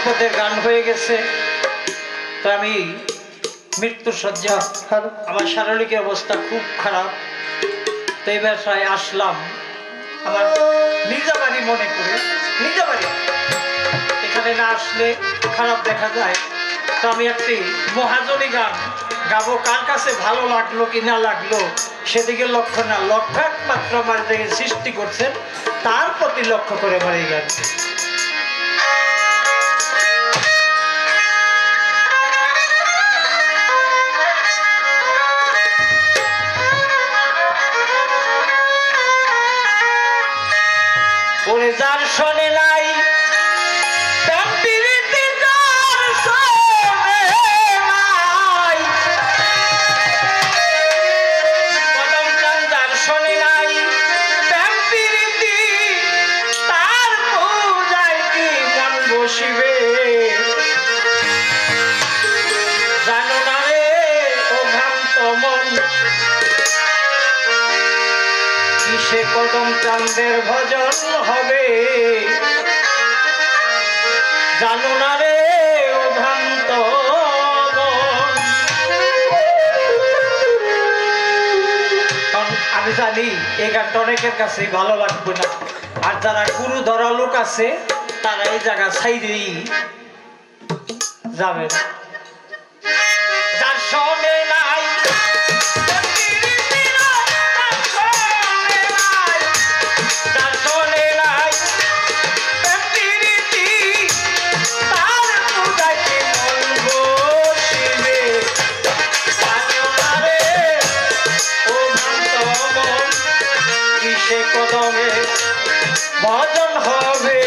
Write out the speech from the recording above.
আমাদের গান হয়ে গেছে। তো আমি শয্যা আমার শারীরিক অবস্থা খুব খারাপ। তো এই ব্যবসায় আসলাম আমার নিজা বাড়ি মনে করে। নিজা বাড়ি? এখানে না আসলে খারাপ দেখা যায়। তো আমি একটি মহাজনী গান গাবো। কার কাছে ভালো লাগল কি না লাগল সেদিকে লক্ষ্য না। লক্ষ্য একমাত্র আমার সৃষ্টি করছেন, তার প্রতি লক্ষ্য করে আমার গানটি। কি মন বসিবে? জানো না রে ও ভ্রান্ত মন। কিসে কদম চান্দের ভজন হবে। জানো না রে ভ্রান্ত আমি জানি এই গানটা অনেকের কাছে ভালো লাগবে না। আর যারা গুরু ধরা লোক আছে, তারা এই জায়গা ছাইরেই যাবে। যার সনে ভজন হবে।